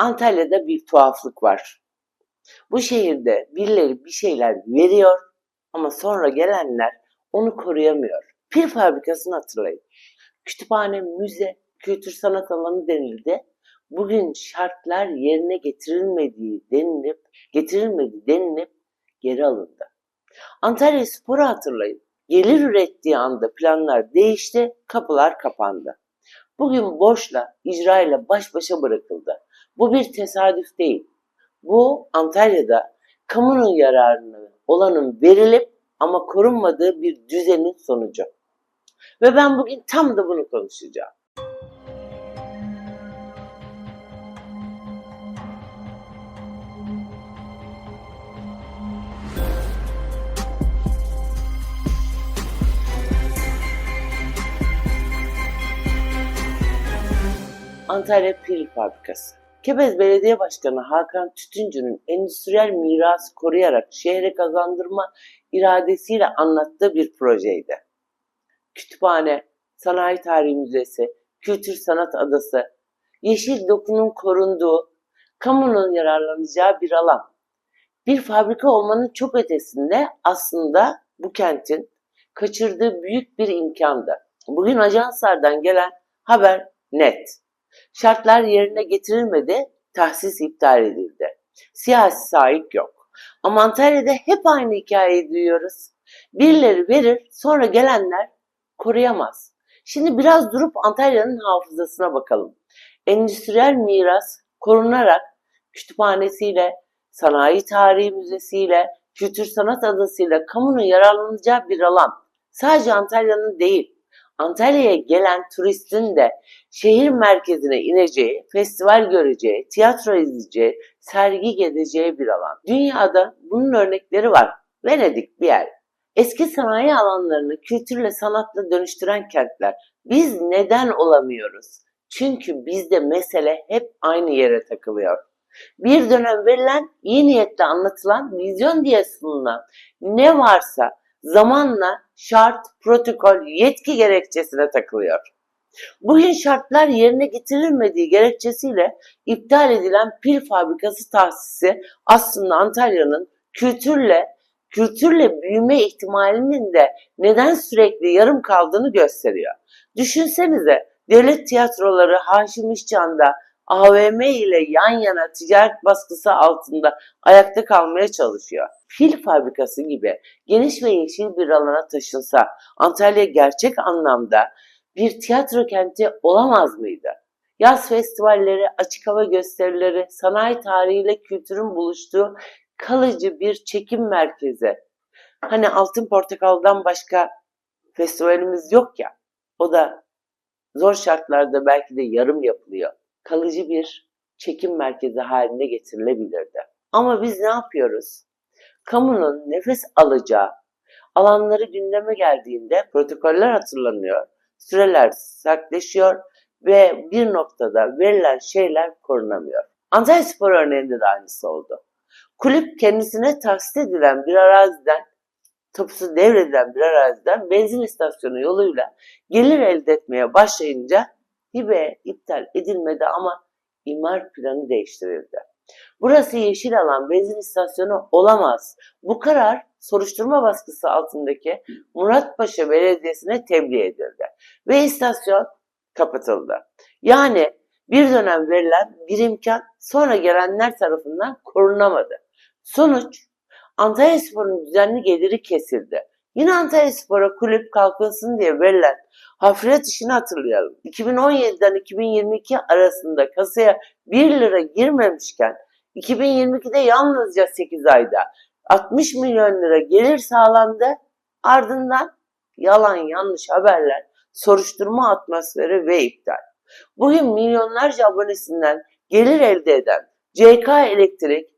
Antalya'da bir tuhaflık var. Bu şehirde birileri bir şeyler veriyor ama sonra gelenler onu koruyamıyor. Pil fabrikasını hatırlayın. Kütüphane, müze, kültür sanat alanı denildi. Bugün şartlar yerine getirilmediği denilip, getirilmedi denilip geri alındı. Antalya Spor'u hatırlayın. Gelir ürettiği anda planlar değişti, kapılar kapandı. Bugün borçla, icrayla baş başa bırakıldı. Bu bir tesadüf değil. Bu Antalya'da kamunun yararına olanın verilip ama korunmadığı bir düzenin sonucu. Ve ben bugün tam da bunu konuşacağım. Antalya Pil Fabrikası. Kepez Belediye Başkanı Hakan Tütüncü'nün endüstriyel mirası koruyarak şehre kazandırma iradesiyle anlattığı bir projeydi. Kütüphane, Sanayi Tarihi Müzesi, Kültür Sanat Adası, yeşil dokunun korunduğu, kamunun yararlanacağı bir alan. Bir fabrika olmanın çok ötesinde aslında bu kentin kaçırdığı büyük bir imkandı. Bugün ajanslardan gelen haber net. Şartlar yerine getirilmedi, tahsis iptal edildi. Siyasi sahip yok. Ama Antalya'da hep aynı hikayeyi duyuyoruz. Birileri verir, sonra gelenler koruyamaz. Şimdi biraz durup Antalya'nın hafızasına bakalım. Endüstriyel miras korunarak kütüphanesiyle, sanayi tarihi müzesiyle, kültür sanat adasıyla kamunun yararlanacağı bir alan. Sadece Antalya'nın değil, Antalya'ya gelen turistin de şehir merkezine ineceği, festival göreceği, tiyatro izleyeceği, sergi gezeceği bir alan. Dünyada bunun örnekleri var. Venedik bir yer. Eski sanayi alanlarını kültürle sanatla dönüştüren kentler. Biz neden olamıyoruz? Çünkü bizde mesele hep aynı yere takılıyor. Bir dönem verilen, iyi niyetle anlatılan, vizyon diye sunulan ne varsa zamanla şart, protokol, yetki gerekçesine takılıyor. Bugün şartlar yerine getirilmediği gerekçesiyle iptal edilen pil fabrikası tahsisi aslında Antalya'nın kültürle kültürle büyüme ihtimalinin de neden sürekli yarım kaldığını gösteriyor. Düşünsenize devlet tiyatroları Haşim İşcan'da AVM ile yan yana ticaret baskısı altında ayakta kalmaya çalışıyor. Pil fabrikası gibi geniş ve yeşil bir alana taşınsa Antalya gerçek anlamda bir tiyatro kenti olamaz mıydı? Yaz festivalleri, açık hava gösterileri, sanayi tarihiyle kültürün buluştuğu kalıcı bir çekim merkezi. Hani Altın Portakal'dan başka festivalimiz yok ya. O da zor şartlarda belki de yarım yapılıyor. Kalıcı bir çekim merkezi haline getirilebilirdi. Ama biz ne yapıyoruz? Kamunun nefes alacağı alanları gündeme geldiğinde protokoller hatırlanıyor, süreler sertleşiyor ve bir noktada verilen şeyler korunamıyor. Antalya Spor örneğinde de aynısı oldu. Kulüp kendisine tahsis edilen bir araziden, tapusu devredilen bir araziden benzin istasyonu yoluyla gelir elde etmeye başlayınca hibe iptal edilmedi ama imar planı değiştirildi. Burası yeşil alan benzin istasyonu olamaz. Bu karar soruşturma baskısı altındaki Muratpaşa Belediyesi'ne tebliğ edildi. Ve istasyon kapatıldı. Yani bir dönem verilen bir imkan sonra gelenler tarafından korunamadı. Sonuç Antalya Spor'un düzenli geliri kesildi. Yine Antalya Spor'a kulüp kalkınsın diye verilen hafriyat işini hatırlayalım. 2017'den 2022 arasında kasaya 1 lira girmemişken 2022'de yalnızca 8 ayda 60 milyon lira gelir sağlandı. Ardından yalan yanlış haberler, soruşturma atmosferi ve iptal. Bugün milyonlarca abonesinden gelir elde eden CK Elektrik,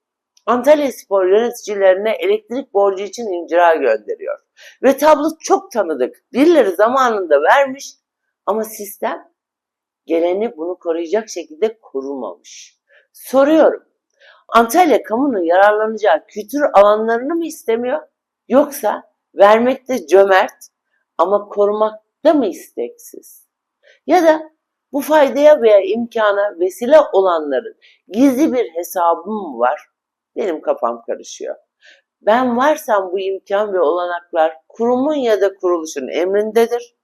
Antalya Spor yöneticilerine elektrik borcu için icra gönderiyor. Ve tablo çok tanıdık. Birileri zamanında vermiş ama sistem geleni bunu koruyacak şekilde kurulmamış. Soruyorum. Antalya kamunun yararlanacağı kültür alanlarını mı istemiyor? Yoksa vermekte cömert ama korumakta mı isteksiz? Ya da Bu faydaya veya imkana vesile olanların gizli bir hesabı mı var? Benim kafam karışıyor. Ben varsam bu imkan ve olanaklar kurumun ya da kuruluşun emrindedir.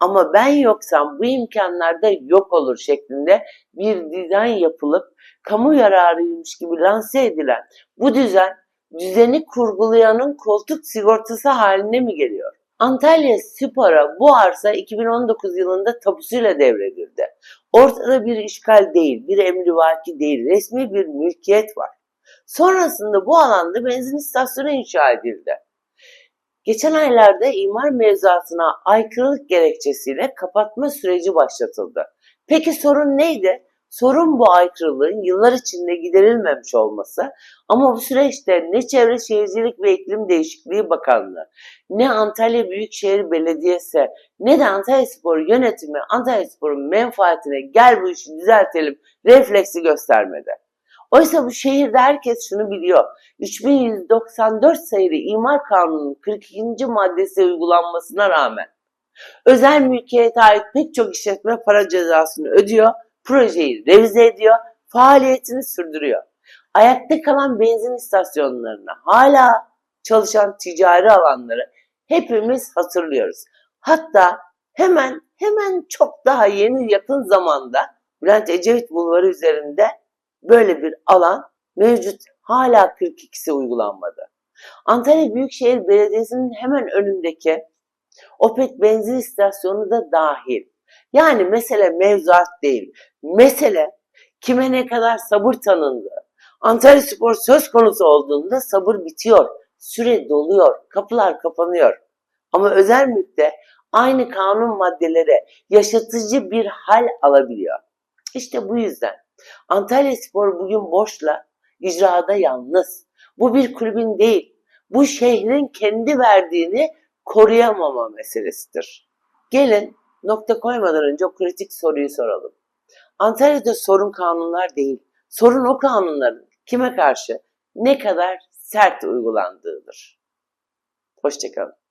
Ama ben yoksam bu imkanlar da yok olur şeklinde bir dizayn yapılıp kamu yararıymış gibi lanse edilen bu düzen düzeni kurgulayanın koltuk sigortası haline mi geliyor? Antalya Spor'a bu arsa 2019 yılında tapusuyla devredildi. Ortada bir işgal değil, bir emrivaki değil, resmi bir mülkiyet var. Sonrasında bu alanda benzin istasyonu inşa edildi. Geçen aylarda imar mevzuatına aykırılık gerekçesiyle kapatma süreci başlatıldı. Peki sorun neydi? Sorun bu aykırılığın yıllar içinde giderilmemiş olması ama bu süreçte ne Çevre Şehircilik ve İklim Değişikliği Bakanlığı, ne Antalya Büyükşehir Belediyesi, ne de Antalya Spor yönetimi Antalya Spor'un menfaatine gel bu işi düzeltelim refleksi göstermedi. Oysa bu şehirde herkes şunu biliyor. 3194 sayılı İmar Kanunu'nun 42. maddesi uygulanmasına rağmen özel mülkiyete ait pek çok işletme para cezasını ödüyor, projeyi revize ediyor, faaliyetini sürdürüyor. Ayakta kalan benzin istasyonlarına hala çalışan ticari alanları hepimiz hatırlıyoruz. Hatta hemen hemen çok daha yeni yakın zamanda Bülent Ecevit Bulvarı üzerinde böyle bir alan mevcut. Hala 42'si uygulanmadı. Antalya Büyükşehir Belediyesi'nin hemen önündeki Opet benzin istasyonu da dahil. Yani mesele mevzuat değil. Mesele kime ne kadar sabır tanındı. Antalya Spor söz konusu olduğunda sabır bitiyor. Süre doluyor. Kapılar kapanıyor. Ama özel mülkte aynı kanun maddeleri yaşatıcı bir hal alabiliyor. İşte bu yüzden Antalya Spor bugün boşla, icrada yalnız. Bu bir kulübün değil, bu şehrin kendi verdiğini koruyamama meselesidir. Gelin nokta koymadan önce o kritik soruyu soralım. Antalya'da sorun kanunlar değil, sorun o kanunların kime karşı ne kadar sert uygulandığıdır. Hoşçakalın.